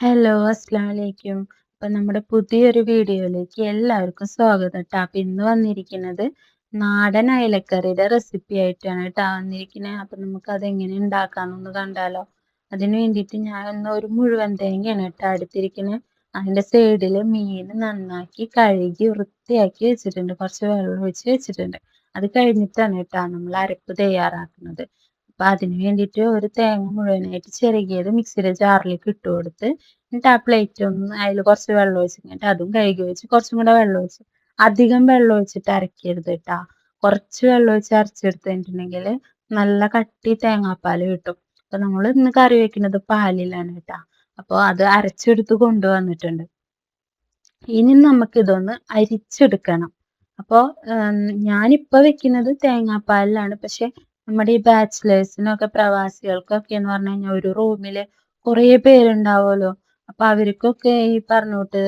Hello അസ്സലാമു അലൈക്കും. അപ്പം നമ്മുടെ പുതിയൊരു വീഡിയോയിലേക്ക് എല്ലാവർക്കും സ്വാഗതം കേട്ടോ അപ്പം ഇന്ന് വന്നിരിക്കുന്നത് നാടൻ അയലക്കറിയുടെ റെസിപ്പി ആയിട്ടാണ് കേട്ടോ വന്നിരിക്കുന്നത്. അപ്പം നമുക്ക് അതെങ്ങനെ ഉണ്ടാക്കാമെന്നൊന്ന് കണ്ടാലോ? അതിന് വേണ്ടിയിട്ട് ഞാൻ ഒന്ന് ഒരു മുഴുവൻ തേങ്ങയാണ് കേട്ടോ അടുത്തിരിക്കുന്നത് അതിന്റെ സൈഡിൽ മീൻ നന്നാക്കി കഴുകി വൃത്തിയാക്കി വെച്ചിട്ടുണ്ട്. കുറച്ച് വെള്ളം ഒഴിച്ച് വെച്ചിട്ടുണ്ട്. അത് കഴിഞ്ഞിട്ടാണ് കേട്ടോ നമ്മൾ അരപ്പ് തയ്യാറാക്കുന്നത്. അപ്പം അതിന് വേണ്ടിയിട്ട് ഒരു തേങ്ങ മുഴുവനായിട്ട് ചിരകിയത് മിക്സിയുടെ ജാറിലേക്ക് ഇട്ട് കൊടുത്ത് എന്നിട്ട് ആ പ്ലേറ്റ് ഒന്ന് അതിൽ കുറച്ച് വെള്ളം ഒഴിച്ച് കഴിഞ്ഞിട്ട് അതും കഴുകി വെച്ച് കുറച്ചും കൂടെ വെള്ളം ഒഴിച്ച് അധികം വെള്ളം ഒഴിച്ചിട്ട് അരക്കരുത് കേട്ടാ കുറച്ച് വെള്ളം ഒഴിച്ച് അരച്ചെടുത്തിട്ടുണ്ടെങ്കിൽ നല്ല കട്ടി തേങ്ങാപ്പാൽ കിട്ടും. അപ്പം നമ്മൾ ഇന്ന് കറി വെക്കുന്നത് പാലിലാണ് ട്ടോ. അപ്പോൾ അത് അരച്ചെടുത്ത് കൊണ്ടുവന്നിട്ടുണ്ട്. ഇനി നമുക്ക് ഇതൊന്ന് അരിച്ചെടുക്കണം. അപ്പോൾ ഞാനിപ്പോൾ വെക്കുന്നത് തേങ്ങാപ്പാലിലാണ്. പക്ഷെ നമ്മുടെ ഈ ബാച്ചിലേഴ്സിനൊക്കെ പ്രവാസികൾക്കൊക്കെ എന്ന് പറഞ്ഞു കഴിഞ്ഞാൽ ഒരു റൂമിൽ കുറേ പേരുണ്ടാവുമല്ലോ. അപ്പോൾ അവർക്കൊക്കെ ഈ പറഞ്ഞോട്ട്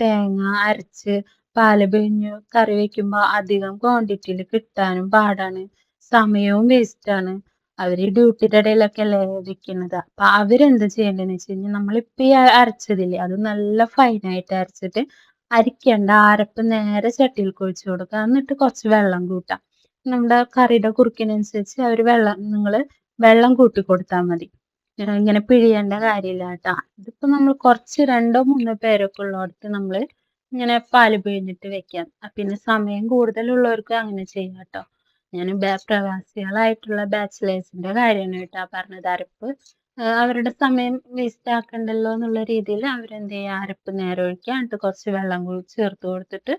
തേങ്ങ അരച്ച് പാൽ പിഴിഞ്ഞ് കറി വെക്കുമ്പോൾ അധികം ക്വാണ്ടിറ്റിയിൽ കിട്ടാനും പാടാണ്. സമയവും വേസ്റ്റാണ്. അവർ ഡ്യൂട്ടിയുടെ ഇടയിലൊക്കെ അല്ലേ വെക്കുന്നത്. അപ്പം അവരെന്ത് ചെയ്യേണ്ടതെന്ന് വെച്ച് കഴിഞ്ഞാൽ നമ്മളിപ്പോൾ ഈ അരച്ചതില്ലേ അത് നല്ല ഫൈനായിട്ട് അരച്ചിട്ട് അരിക്കേണ്ട അരപ്പ് നേരെ ചട്ടിയിൽ കുഴിച്ചു കൊടുക്കുക. എന്നിട്ട് കുറച്ച് വെള്ളം കൂട്ടുക. നമ്മുടെ കറിയുടെ കുറുക്കിനനുസരിച്ച് അവർ വെള്ളം നിങ്ങൾ വെള്ളം കൂട്ടി കൊടുത്താൽ മതി. ഇങ്ങനെ പിഴിയേണ്ട കാര്യമില്ല കേട്ടോ ഇതിപ്പോൾ നമ്മൾ കുറച്ച് രണ്ടോ മൂന്നോ പേരൊക്കെ ഉള്ളിടത്ത് നമ്മൾ ഇങ്ങനെ പാൽ പിഴിഞ്ഞിട്ട് വെക്കാം. പിന്നെ സമയം കൂടുതലുള്ളവർക്ക് അങ്ങനെ ചെയ്യാം കേട്ടോ ഞാൻ പ്രവാസികളായിട്ടുള്ള ബാച്ചിലേഴ്സിന്റെ കാര്യമാണ് കേട്ടോ പറഞ്ഞത്. അരപ്പ് അവരുടെ സമയം വേസ്റ്റ് ആക്കണ്ടല്ലോ എന്നുള്ള രീതിയിൽ അവരെന്ത് ചെയ്യുക അരപ്പ് നേരെ ഒഴിക്കുക. എന്നിട്ട് കുറച്ച് വെള്ളം കൂടി ചേർത്ത് കൊടുത്തിട്ട്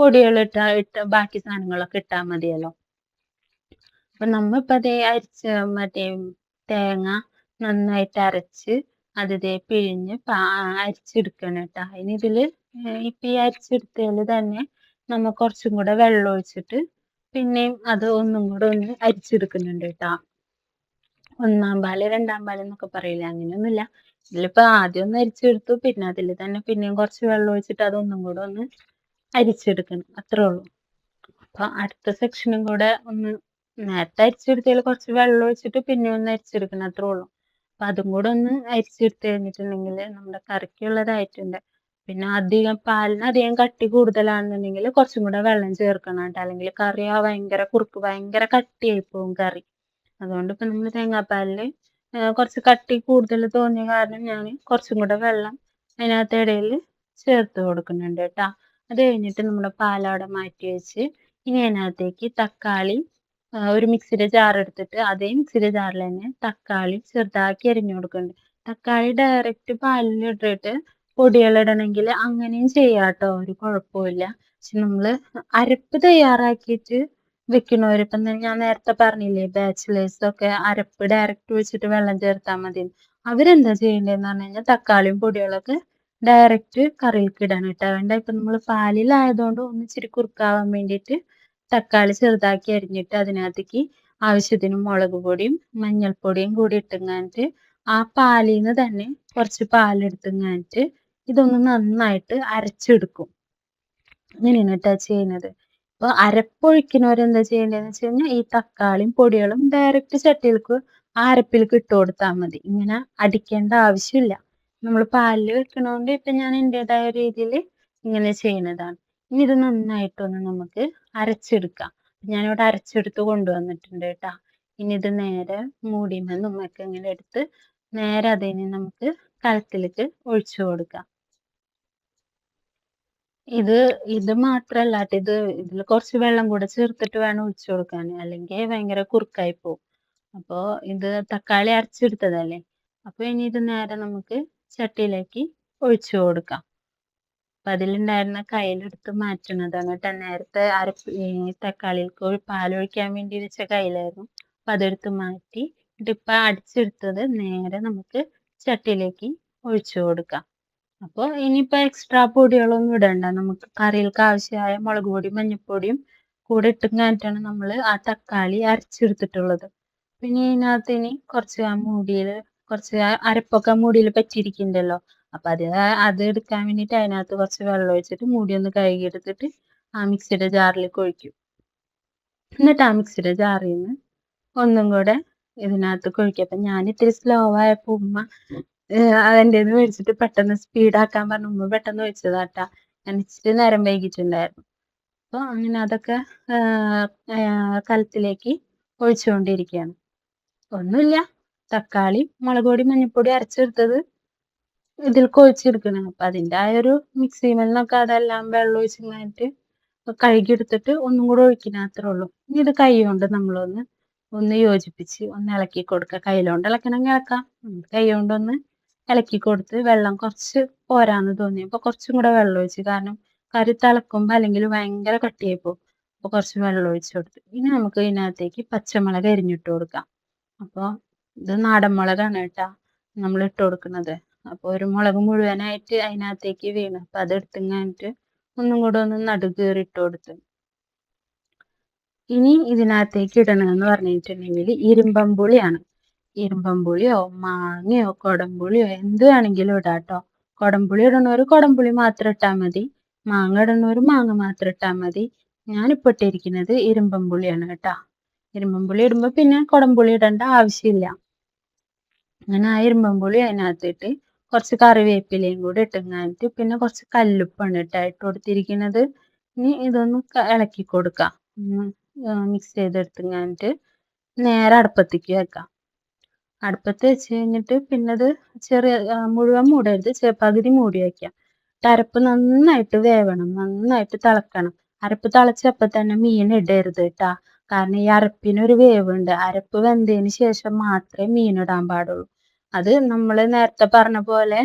പൊടികൾ ഇട്ട ഇട്ട് ബാക്കി സാധനങ്ങളൊക്കെ ഇട്ടാൽ മതിയല്ലോ. അപ്പം നമ്മൾ ഇപ്പോൾ അതേ അരിച്ച മറ്റേ തേങ്ങ നന്നായിട്ട് അരച്ച് അത് ഇതേ പിഴിഞ്ഞ് അരിച്ചെടുക്കണം കേട്ടോ ഇനി ഇതിൽ ഇപ്പം ഈ അരിച്ചെടുത്തതിൽ തന്നെ നമ്മ കുറച്ചും കൂടെ വെള്ളം ഒഴിച്ചിട്ട് പിന്നെയും അത് ഒന്നും കൂടെ ഒന്ന് അരിച്ചെടുക്കുന്നുണ്ട് കേട്ടോ ഒന്നാം പാൽ രണ്ടാം പാൽ എന്നൊക്കെ പറയില്ല അങ്ങനെയൊന്നുമില്ല. ഇതിലിപ്പോൾ ആദ്യം ഒന്ന് അരിച്ചെടുത്തു പിന്നെ അതിൽ തന്നെ പിന്നെയും കുറച്ച് വെള്ളം ഒഴിച്ചിട്ട് അതൊന്നും കൂടെ ഒന്ന് അരിച്ചെടുക്കണം അത്രേ ഉള്ളൂ. അപ്പോൾ അടുത്ത സെക്ഷനും കൂടെ ഒന്ന് നേരത്തെ അരിച്ചെടുത്തതിൽ കുറച്ച് വെള്ളം ഒഴിച്ചിട്ട് പിന്നെ ഒന്ന് അരിച്ചെടുക്കണം അത്രേ ഉള്ളൂ. അപ്പം അതും കൂടെ ഒന്ന് അരിച്ചെടുത്ത് കഴിഞ്ഞിട്ടുണ്ടെങ്കിൽ നമ്മുടെ കറിക്കുള്ളതായിട്ടുണ്ട്. പിന്നെ അധികം പാലിന് അധികം കട്ടി കൂടുതലാണെന്നുണ്ടെങ്കിൽ കുറച്ചും കൂടെ വെള്ളം ചേർക്കണം കേട്ടോ അല്ലെങ്കിൽ കറി ആ ഭയങ്കര കുറുക്ക് ഭയങ്കര കട്ടിയായി പോകും കറി. അതുകൊണ്ട് ഇപ്പം നമ്മൾ തേങ്ങാപ്പാലിൽ കുറച്ച് കട്ടി കൂടുതൽ തോന്നിയ കാരണം ഞാൻ കുറച്ചും കൂടെ വെള്ളം അതിനകത്ത് ഇടയിൽ ചേർത്ത് കൊടുക്കുന്നുണ്ട് കേട്ടോ അത് കഴിഞ്ഞിട്ട് നമ്മുടെ പാലവിടെ മാറ്റി വെച്ച് ഇനി അതിനകത്തേക്ക് തക്കാളി ഒരു മിക്സിയുടെ ജാർ എടുത്തിട്ട് അതേ മിക്സിയുടെ ജാറിൽ തന്നെ തക്കാളി ചെറുതാക്കി അരിഞ്ഞു കൊടുക്കുന്നുണ്ട്. തക്കാളി ഡയറക്റ്റ് പാലിൽ ഇട്ടിട്ട് പൊടികളിടണമെങ്കിൽ അങ്ങനെയും ചെയ്യാം കേട്ടോ ഒരു കുഴപ്പമില്ല പക്ഷെ നമ്മൾ അരപ്പ് തയ്യാറാക്കിയിട്ട് വെക്കണവരിപ്പം തന്നെ ഞാൻ നേരത്തെ പറഞ്ഞില്ലേ ബാച്ചിലേഴ്സ് ഒക്കെ അരപ്പ് ഡയറക്റ്റ് വെച്ചിട്ട് വെള്ളം ചേർത്താൽ മതി. അവരെന്താ ചെയ്യേണ്ടതെന്ന് പറഞ്ഞു കഴിഞ്ഞാൽ തക്കാളിയും പൊടികളൊക്കെ ഡയറക്റ്റ് കറിയിലേക്ക് ഇടണം കേട്ടോ വേണ്ട ഇപ്പം നമ്മൾ പാലിലായതുകൊണ്ട് ഒന്നിച്ചിരി കുറുക്കാവാൻ വേണ്ടിയിട്ട് തക്കാളി ചെറുതാക്കി അരിഞ്ഞിട്ട് അതിനകത്തേക്ക് ആവശ്യത്തിന് മുളക് പൊടിയും മഞ്ഞൾപ്പൊടിയും കൂടി ഇട്ടുങ്ങാനിട്ട് ആ പാലിൽ നിന്ന് തന്നെ കുറച്ച് പാലെടുത്തുങ്ങാനിട്ട് ഇതൊന്ന് നന്നായിട്ട് അരച്ചെടുക്കും. അങ്ങനെയാണ് ട്ടോ ചെയ്യുന്നത്. അപ്പൊ അരപ്പൊഴിക്കുന്നവരെന്താ ചെയ്യേണ്ടതെന്ന് വെച്ച് കഴിഞ്ഞാൽ ഈ തക്കാളിയും പൊടികളും ഡയറക്റ്റ് ചട്ടികൾക്ക് ആ അരപ്പിലേക്ക് ഇട്ട് കൊടുത്താൽ മതി. ഇങ്ങനെ അടിക്കേണ്ട ആവശ്യമില്ല. നമ്മൾ പാലിൽ വെക്കണോണ്ട് ഇപ്പൊ ഞാൻ എന്റെതായ രീതിയിൽ ഇങ്ങനെ ചെയ്യുന്നതാണ്. ഇനി ഇത് നന്നായിട്ടൊന്ന് നമുക്ക് അരച്ചെടുക്കാം. ഞാനിവിടെ അരച്ചെടുത്ത് കൊണ്ടുവന്നിട്ടുണ്ട് കേട്ടോ ഇനി ഇത് നേരെ മൂടിയിൽ നമുക്ക് ഇങ്ങനെ എടുത്ത് നേരെ അതിനെ നമുക്ക് കലത്തിലേക്ക് ഒഴിച്ചു കൊടുക്കാം. ഇത് ഇത് മാത്രല്ല ഇത് ഇതിൽ കുറച്ച് വെള്ളം കൂടെ ചേർത്തിട്ട് വേണം ഒഴിച്ചു കൊടുക്കാൻ. അല്ലെങ്കിൽ ഭയങ്കര കുറുക്കായി പോകും. അപ്പോൾ ഇത് തക്കാളി അരച്ചെടുത്തതല്ലേ. അപ്പോൾ ഇനി ഇത് നേരെ നമുക്ക് ചട്ടിയിലേക്ക് ഒഴിച്ചു കൊടുക്കാം. അപ്പം അതിലുണ്ടായിരുന്ന കയ്യിലെടുത്ത് മാറ്റുന്നതാണ് എന്നിട്ട് നേരത്തെ അരപ്പ് ഈ തക്കാളിയിലേക്ക് പാലൊഴിക്കാൻ വേണ്ടി വെച്ച കയ്യിലായിരുന്നു. അപ്പം അതെടുത്ത് മാറ്റി എന്നിട്ട് ഇപ്പം അടിച്ചെടുത്തത് നേരെ നമുക്ക് ചട്ടിയിലേക്ക് ഒഴിച്ചു കൊടുക്കാം. അപ്പോൾ ഇനിയിപ്പോൾ എക്സ്ട്രാ പൊടികളൊന്നും ഇടണ്ട. നമുക്ക് കറികൾക്ക് ആവശ്യമായ മുളക് പൊടിയും മഞ്ഞൾപ്പൊടിയും കൂടെ ഇട്ടുങ്ങാനിട്ടാണ് നമ്മൾ ആ തക്കാളി അരച്ചെടുത്തിട്ടുള്ളത്. പിന്നെ ഇതിനകത്ത് ഇനി കുറച്ച് ആ മൂടിയിൽ കുറച്ച് അരപ്പൊക്കെ മൂടിയിൽ പറ്റിയിരിക്കുന്നുണ്ടല്ലോ. അപ്പം അത് അത് എടുക്കാൻ വേണ്ടിയിട്ട് അതിനകത്ത് കുറച്ച് വെള്ളം ഒഴിച്ചിട്ട് മൂടി ഒന്ന് കഴുകി എടുത്തിട്ട് ആ മിക്സിയുടെ ജാറിലേക്ക് ഒഴിക്കും. എന്നിട്ട് ആ മിക്സിയുടെ ജാറിൽ നിന്ന് ഒന്നും കൂടെ ഇതിനകത്ത് കൊഴിക്കും. അപ്പം ഞാൻ ഇത്തിരി സ്ലോ ആയപ്പോൾ ഉമ്മ അതിന്റെ മേടിച്ചിട്ട് പെട്ടെന്ന് സ്പീഡാക്കാൻ പറഞ്ഞു. ഉമ്മ പെട്ടെന്ന് ഒഴിച്ചതാട്ടാ. ഞാൻ ഇച്ചിരി നേരം വൈകിട്ടുണ്ടായിരുന്നു. അപ്പോൾ അങ്ങനെ അതൊക്കെ കലത്തിലേക്ക് ഒഴിച്ചുകൊണ്ടിരിക്കുകയാണ്. ഒന്നുമില്ല. തക്കാളി മുളക് പൊടി മഞ്ഞൾപ്പൊടി അരച്ചെടുത്തത് ഇതിൽ കൊഴിച്ചെടുക്കണം. അപ്പം അതിന്റെ ആ ഒരു മിക്സി നിന്നൊക്കെ അതെല്ലാം വെള്ളം ഒഴിച്ച് കഴിഞ്ഞിട്ട് കഴുകിയെടുത്തിട്ട് ഒന്നും കൂടെ ഒഴിക്കണ അത്രേ ഉള്ളൂ. ഇനി ഇത് കൈ കൊണ്ട് നമ്മളൊന്ന് ഒന്ന് യോജിപ്പിച്ച് ഒന്ന് ഇളക്കി കൊടുക്കുക കയ്യിലോണ്ട് ഇളക്കണമെങ്കിൽ ഇളക്കാം. കൈ കൊണ്ടൊന്ന് ഇളക്കി കൊടുത്ത് വെള്ളം കുറച്ച് പോരാന്ന് തോന്നി. അപ്പോൾ കുറച്ചും കൂടെ വെള്ളം ഒഴിച്ച്. കാരണം കറി തിളക്കുമ്പോൾ അല്ലെങ്കിൽ ഭയങ്കര കട്ടിയായി പോകും അപ്പോൾ കുറച്ച് വെള്ളം ഒഴിച്ച് കൊടുത്ത്. ഇനി നമുക്ക് ഇതിനകത്തേക്ക് പച്ചമുളക് അരിഞ്ഞിട്ട് കൊടുക്കാം. അപ്പോൾ ഇത് നാടൻ മുളകാണ് കേട്ടോ നമ്മൾ ഇട്ട് കൊടുക്കുന്നത്. അപ്പോൾ ഒരു മുളക് മുഴുവനായിട്ട് അതിനകത്തേക്ക് വീണ്. അപ്പം അത് എടുത്തിങ്ങാനിട്ട് ഒന്നും കൂടെ ഒന്ന് നടുകീറി ഇട്ട് കൊടുത്ത്. ഇനി ഇതിനകത്തേക്ക് ഇടണമെന്ന് പറഞ്ഞിട്ടുണ്ടെങ്കിൽ ഇരുമ്പമ്പുളിയാണ്. ഇരുമ്പമ്പുളിയോ മാങ്ങയോ കൊടംപുളിയോ എന്ത് വേണമെങ്കിലും ഇടാം കേട്ടോ കൊടംപുളി ഇടണവർ കൊടംപുളി മാത്രം ഇട്ടാൽ മതി. മാങ്ങ ഇടണവർ മാങ്ങ മാത്രം ഇട്ടാൽ മതി. ഞാനിപ്പോൾ ഇട്ടിരിക്കുന്നത് ഇരുമ്പമ്പുളിയാണ് കേട്ടോ. ഇരുമ്പമ്പുളി ഇടുമ്പോൾ പിന്നെ കൊടംപുളി ഇടേണ്ട ആവശ്യമില്ല. അങ്ങനെ ആ ഇരുമ്പമ്പുളി അതിനകത്തിട്ട് കുറച്ച് കറിവേപ്പിലയും കൂടി ഇട്ടുങ്ങാനിട്ട് പിന്നെ കുറച്ച് കല്ലുപ്പാണ് ഇട്ടാ ഇട്ട് കൊടുത്തിരിക്കുന്നത്. ഇനി ഇതൊന്ന് ഇളക്കി കൊടുക്കാം. മിക്സ് ചെയ്തെടുത്തുങ്ങാനിട്ട് നേരെ അടുപ്പത്തേക്ക് വെക്കാം. അടുപ്പത്ത് വെച്ച് കഴിഞ്ഞിട്ട് പിന്നെ ചെറിയ മുഴുവൻ മൂടരുത്. പകുതി മൂടി വയ്ക്കാം അരപ്പ് നന്നായിട്ട് വേവണം. നന്നായിട്ട് തിളക്കണം. അരപ്പ് തിളച്ചപ്പോൾ തന്നെ മീൻ ഇടരുത് കേട്ടാ. കാരണം ഈ അരപ്പിനൊരു വേവുണ്ട്. അരപ്പ് വെന്തതിന് ശേഷം മാത്രമേ മീൻ ഇടാൻ പാടുള്ളൂ. അത് നമ്മൾ നേരത്തെ പറഞ്ഞ പോലെ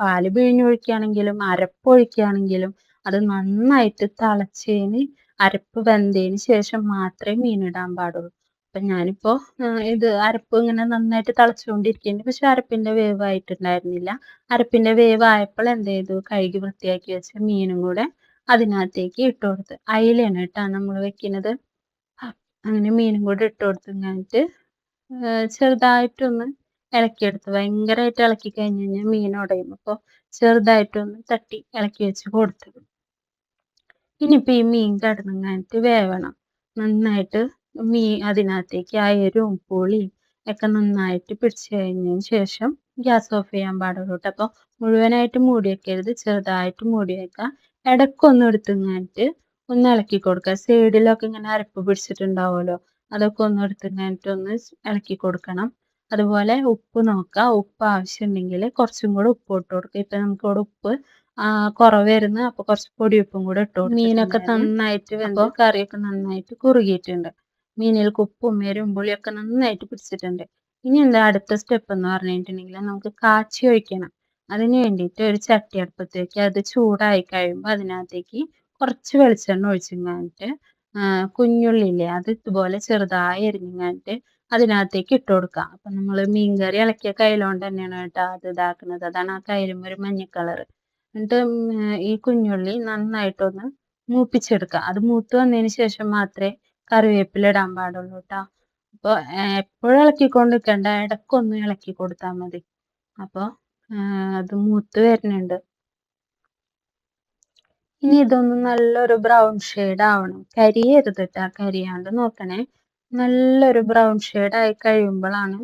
പാൽ പിഴിഞ്ഞൊഴിക്കുകയാണെങ്കിലും അരപ്പ് ഒഴിക്കുകയാണെങ്കിലും അത് നന്നായിട്ട് തിളച്ചതിന് അരപ്പ് വെന്തതിന് ശേഷം മാത്രമേ മീൻ ഇടാൻ പാടുള്ളൂ. അപ്പം ഞാനിപ്പോൾ ഇത് അരപ്പ് ഇങ്ങനെ നന്നായിട്ട് തിളച്ചുകൊണ്ടിരിക്കുന്നുണ്ട്. പക്ഷെ അരപ്പിന്റെ വേവായിട്ടുണ്ടായിരുന്നില്ല. അരപ്പിന്റെ വേവായപ്പോൾ എന്ത് ചെയ്തു? കഴുകി വൃത്തിയാക്കി വെച്ച മീനും കൂടെ അതിനകത്തേക്ക് ഇട്ട് കൊടുത്ത് അയിലാണ് കേട്ടോ നമ്മൾ വെക്കുന്നത്. അങ്ങനെ മീനും കൂടെ ഇട്ട് കൊടുത്ത് കഴിഞ്ഞിട്ട് ചെറുതായിട്ടൊന്ന് ഇളക്കിയെടുത്ത് ഭയങ്കരമായിട്ട് ഇളക്കി കഴിഞ്ഞ് കഴിഞ്ഞാൽ മീൻ ഉടയും അപ്പോൾ ചെറുതായിട്ടൊന്ന് തട്ടി ഇളക്കി വെച്ച് കൊടുത്തു. ഇനിയിപ്പോൾ ഈ മീൻ കിടന്നങ്ങാനിട്ട് വേവണം. നന്നായിട്ട് മീൻ അതിനകത്തേക്ക് അയരും പുളിയും ഒക്കെ നന്നായിട്ട് പിടിച്ചു കഴിഞ്ഞതിന് ശേഷം ഗ്യാസ് ഓഫ് ചെയ്യാൻ പാടുള്ളൂ അപ്പോൾ മുഴുവനായിട്ട് മൂടി വെക്കരുത്. ചെറുതായിട്ട് മൂടി വെക്കുക ഇടയ്ക്കൊന്ന് എടുത്തുങ്ങാനിട്ട് ഒന്ന് ഇളക്കി കൊടുക്കുക സൈഡിലൊക്കെ ഇങ്ങനെ അരപ്പ് പിടിച്ചിട്ടുണ്ടാവുമല്ലോ. അതൊക്കെ ഒന്ന് എടുത്തുങ്ങാനിട്ട് ഒന്ന് ഇളക്കി കൊടുക്കണം. അതുപോലെ ഉപ്പ് നോക്കുക ഉപ്പ് ആവശ്യമുണ്ടെങ്കിൽ കുറച്ചും കൂടെ ഉപ്പ് ഇട്ട് കൊടുക്കുക ഇപ്പം നമുക്കിവിടെ ഉപ്പ് കുറവ് വരുന്നു അപ്പോൾ കുറച്ച് പൊടിയുപ്പും കൂടെ ഇട്ട് കൊടുക്കും മീനൊക്കെ നന്നായിട്ട് വെന്ത് കറിയൊക്കെ നന്നായിട്ട് കുറുകിയിട്ടുണ്ട്. മീനിൽ ഉപ്പും എരും പുളിയൊക്കെ നന്നായിട്ട് പിടിച്ചിട്ടുണ്ട്. ഇനി എന്താ അടുത്ത സ്റ്റെപ്പ് എന്ന് പറഞ്ഞിട്ടുണ്ടെങ്കിൽ നമുക്ക് കാച്ചി ഒഴിക്കണം. അതിന് വേണ്ടിയിട്ട് ഒരു ചട്ടി അടുപ്പത്തേക്ക് അത് ചൂടായി കഴിയുമ്പോൾ അതിനകത്തേക്ക് കുറച്ച് വെളിച്ചെണ്ണ ഒഴിച്ചിങ്ങാനിട്ട് കുഞ്ഞുള്ളില്ലേ അത് ഇതുപോലെ ചെറുതായി എരിഞ്ഞിങ്ങാനിട്ട് അതിനകത്തേക്ക് ഇട്ട് കൊടുക്കാം. അപ്പം നമ്മൾ മീൻകറി ഇളക്കിയ കയ്യിലോണ്ട് തന്നെയാണ് കേട്ടോ അത് ഇതാക്കുന്നത്. അതാണ് ആ കയ്യിലും ഒരു മഞ്ഞ കളർ എന്നിട്ട് ഈ കുഞ്ഞുള്ളി നന്നായിട്ടൊന്ന് മൂപ്പിച്ചെടുക്കുക അത് മൂത്ത് വന്നതിന് ശേഷം മാത്രമേ കറിവേപ്പില ഇടാൻ പാടുള്ളൂ കേട്ടോ. അപ്പോൾ എപ്പോഴും ഇളക്കിക്കൊണ്ട് നിൽക്കണ്ട ഇളക്കി കൊടുത്താൽ മതി. അപ്പോൾ അത് മൂത്ത് വരുന്നുണ്ട്. ഇനി ഇതൊന്ന് നല്ലൊരു ബ്രൗൺ ഷെയ്ഡ് ആവണം. കരിയരുത് കേട്ടോ കരിയാണ്ട് നോക്കണേ. നല്ലൊരു ബ്രൗൺ ഷെയ്ഡ് ആയി കഴിയുമ്പോഴാണ്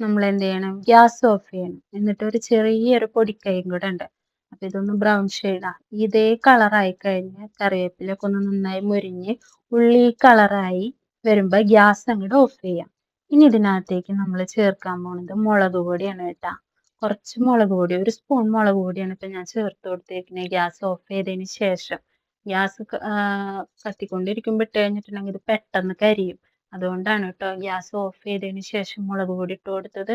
നമ്മൾ എന്ത് ചെയ്യണം ഗ്യാസ് ഓഫ് ചെയ്യണം. എന്നിട്ട് ഒരു ചെറിയൊരു പൊടിക്കൈയും കൂടെ ഉണ്ട്. അപ്പൊ ഇതൊന്ന് ബ്രൗൺ ഷെയ്ഡാണ് ഇതേ കളറായി കഴിഞ്ഞ് കറിവേപ്പിലൊക്കെ ഒന്ന് നന്നായി മുരിഞ്ഞ് ഉള്ളി കളറായി വരുമ്പോ ഗ്യാസ് അങ്ങോട്ട് ഓഫ് ചെയ്യാം. ഇനി ഇതിനകത്തേക്ക് നമ്മൾ ചേർക്കാൻ പോണത് മുളക് പൊടിയാണ് കേട്ടാ. കുറച്ച് മുളക് പൊടി ഒരു സ്പൂൺ മുളക് പൊടിയാണ് ഇപ്പൊ ഞാൻ ചേർത്ത് കൊടുത്തേക്കുന്നത് ഗ്യാസ് ഓഫ് ചെയ്തതിന് ശേഷം. ഗ്യാസ് കത്തിക്കൊണ്ടിരിക്കുമ്പോൾ ഇട്ട് കഴിഞ്ഞിട്ടുണ്ടെങ്കിൽ ഇത് പെട്ടെന്ന് കരിയും. അതുകൊണ്ടാണ് കേട്ടോ ഗ്യാസ് ഓഫ് ചെയ്തതിന് ശേഷം മുളക് പൊടി ഇട്ട് കൊടുത്തത്.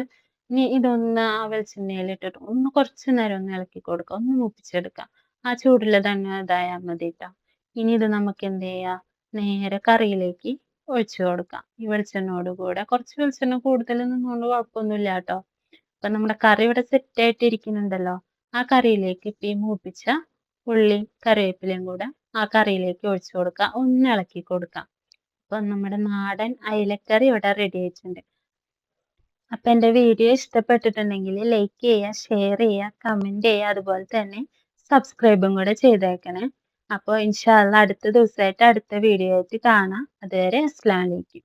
ഇനി ഇതൊന്ന് ആ വെളിച്ചെണ്ണയിൽ ഇട്ടിട്ട് ഒന്ന് കുറച്ച് നേരം ഒന്ന് ഇളക്കി കൊടുക്കുക ഒന്ന് മൂപ്പിച്ചെടുക്കാം. ആ ചൂടിൽ തന്നെ ഇതായാൽ മതി കേട്ടോ ഇനി ഇത് നമുക്ക് എന്ത് ചെയ്യാം? നേരെ കറിയിലേക്ക് ഒഴിച്ചു കൊടുക്കാം. ഈ വെളിച്ചെണ്ണയോട് കൂടെ. കുറച്ച് വെളിച്ചെണ്ണ കൂടുതൽ നിന്നുകൊണ്ട് കുഴപ്പമൊന്നുമില്ല കേട്ടോ അപ്പൊ നമ്മുടെ കറി ഇവിടെ സെറ്റ് ആയിട്ട് ഇരിക്കുന്നുണ്ടല്ലോ ആ കറിയിലേക്ക് ഇപ്പം ഈ മൂപ്പിച്ച ഉള്ളി കറിവേപ്പിലയും കൂടെ ആ കറിയിലേക്ക് ഒഴിച്ചു കൊടുക്കാം. ഒന്ന് ഇളക്കി കൊടുക്കാം. അപ്പൊ നമ്മുടെ നാടൻ അയലക്കറി ഇവിടെ റെഡി ആയിട്ടുണ്ട്. അപ്പൊ എന്റെ വീഡിയോ ഇഷ്ടപ്പെട്ടിട്ടുണ്ടെങ്കിൽ ലൈക്ക് ചെയ്യുക ഷെയർ ചെയ്യുക കമന്റ് ചെയ്യുക അതുപോലെ തന്നെ സബ്സ്ക്രൈബും കൂടെ ചെയ്തേക്കണേ. അപ്പോൾ ഇൻഷാല്ല അടുത്ത ദിവസമായിട്ട് അടുത്ത വീഡിയോ ആയിട്ട് കാണാം. അതുവരെ അസ്ലാം വലൈക്കും